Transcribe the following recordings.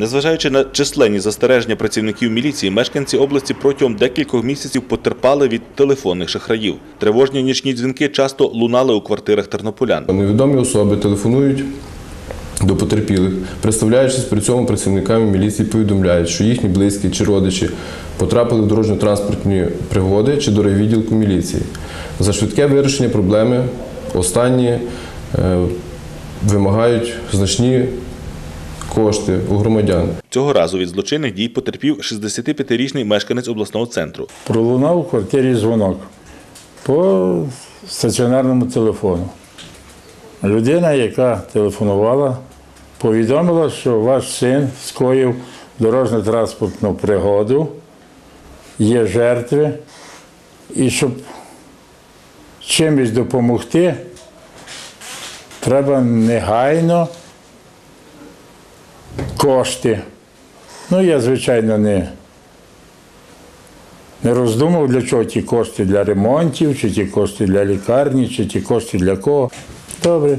Незважаючи на численні застереження працівників міліції, мешканці області протягом декількох місяців потерпали від телефонних шахраїв. Тривожні нічні дзвінки часто лунали у квартирах тернополян. Невідомі особи телефонують до потерпілих, представляючись при цьому працівниками міліції, повідомляють, що їхні близькі чи родичі потрапили в дорожньо-транспортні пригоди чи до райвідділку міліції. За швидке вирішення проблеми останні е, вимагають значні кошти у громадян. Цього разу від злочинних дій потерпів 65-річний мешканець обласного центру. Пролунав у квартирі дзвонок по стаціонарному телефону. Людина, яка телефонувала, повідомила, що ваш син скоїв дорожньо-транспортну пригоду, є жертви, і щоб чимось допомогти, треба негайно кошти. Ну, я, звичайно, не не роздумав, для чого ті кошти для ремонтів, чи ті кошти для лікарні, чи ті кошти для кого. Добре.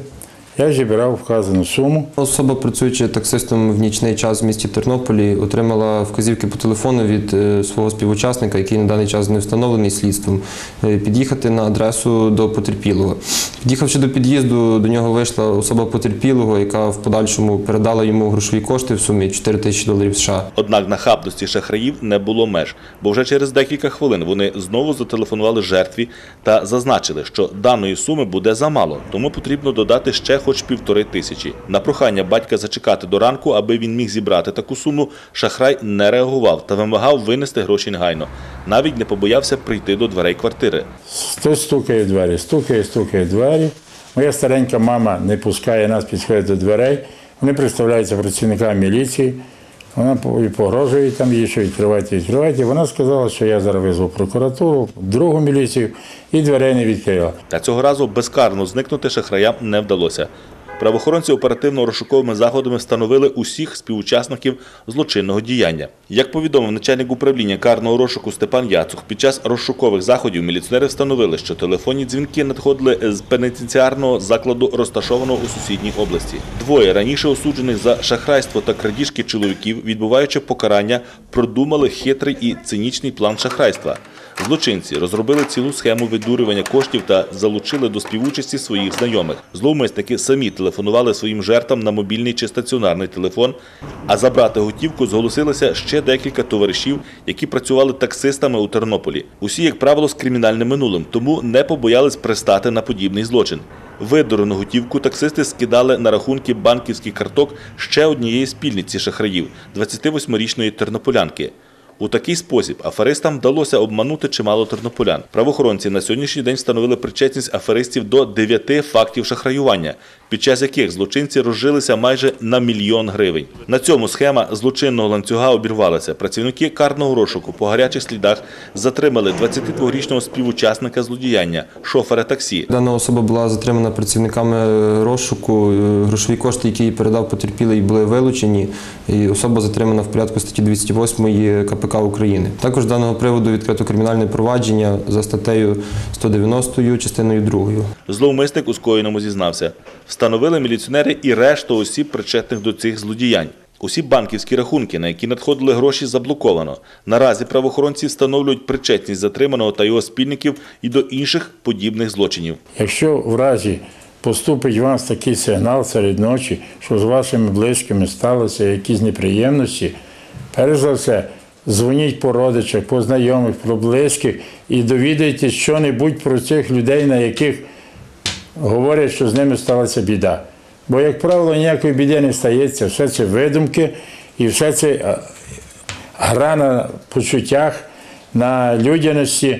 Я зібрав вказану суму. Особа, працюючи таксистом в нічний час в місті Тернополі, отримала вказівки по телефону від е, свого співучасника, який на даний час не встановлений слідством, е, під'їхати на адресу до потерпілого. Під'їхавши до під'їзду, до нього вийшла особа потерпілого, яка в подальшому передала йому грошові кошти в сумі 4 тисячі доларів США. Однак нахабності шахраїв не було меж, бо вже через декілька хвилин вони знову зателефонували жертві та зазначили, що даної суми буде замало, тому потрібно додати ще хоч півтори тисячі. На прохання батька зачекати до ранку, аби він міг зібрати таку суму, шахрай не реагував та вимагав винести гроші негайно. Навіть не побоявся прийти до дверей квартири. Хтось стукає в двері, стукає, стукає в двері. Моя старенька мама не пускає нас підходити до дверей. Вони представляються працівниками міліції. Вона і погрожує там їй, що відкривайте, відкривайте. Вона сказала, що я зараз визву прокуратуру, другу міліцію і дверей не відкрила. Та цього разу безкарно зникнути шахраям не вдалося. Правоохоронці оперативно-розшуковими заходами встановили усіх співучасників злочинного діяння. Як повідомив начальник управління карного розшуку Степан Яцух, під час розшукових заходів міліціонери встановили, що телефонні дзвінки надходили з пенітенціарного закладу, розташованого у сусідній області. Двоє раніше осуджених за шахрайство та крадіжки чоловіків, відбуваючи покарання, продумали хитрий і цинічний план шахрайства. Злочинці розробили цілу схему видурювання коштів та залучили до співучасті своїх знайомих. Зловмисники самі телефонували своїм жертвам на мобільний чи стаціонарний телефон, а забрати готівку зголосилися ще декілька товаришів, які працювали таксистами у Тернополі. Усі, як правило, з кримінальним минулим, тому не побоялись пристати на подібний злочин. Видурену готівку таксисти скидали на рахунки банківських карток ще однієї спільниці шахраїв – 28-річної тернополянки. У такий спосіб аферистам вдалося обманути чимало тернополян. Правоохоронці на сьогоднішній день встановили причетність аферистів до дев'яти фактів шахраювання, під час яких злочинці розжилися майже на мільйон гривень. На цьому схема злочинного ланцюга обірвалася. Працівники карного розшуку по гарячих слідах затримали 22-річного співучасника злодіяння, шофера таксі. Дана особа була затримана працівниками е, розшуку. Е, Грошові кошти, які їй передав потерпілий, були вилучені. І особа затримана в порядку статті 208 КПК України. Також з даного приводу відкрито кримінальне провадження за статтею 190 частиною 2. Зловмисник у скоєному зізнався. Встановили міліціонери і решту осіб, причетних до цих злодіянь. Усі банківські рахунки, на які надходили гроші, заблоковано. Наразі правоохоронці встановлюють причетність затриманого та його спільників і до інших подібних злочинів. Якщо в разі поступить вам такий сигнал серед ночі, що з вашими близькими сталося якісь неприємності, перш за все, дзвоніть по родичах, по знайомих, про близьких і довідайтесь що-небудь про цих людей, на яких говорять, що з ними сталася біда. Бо, як правило, ніякої біди не стається, все це видумки і все це гра на почуттях, на людяності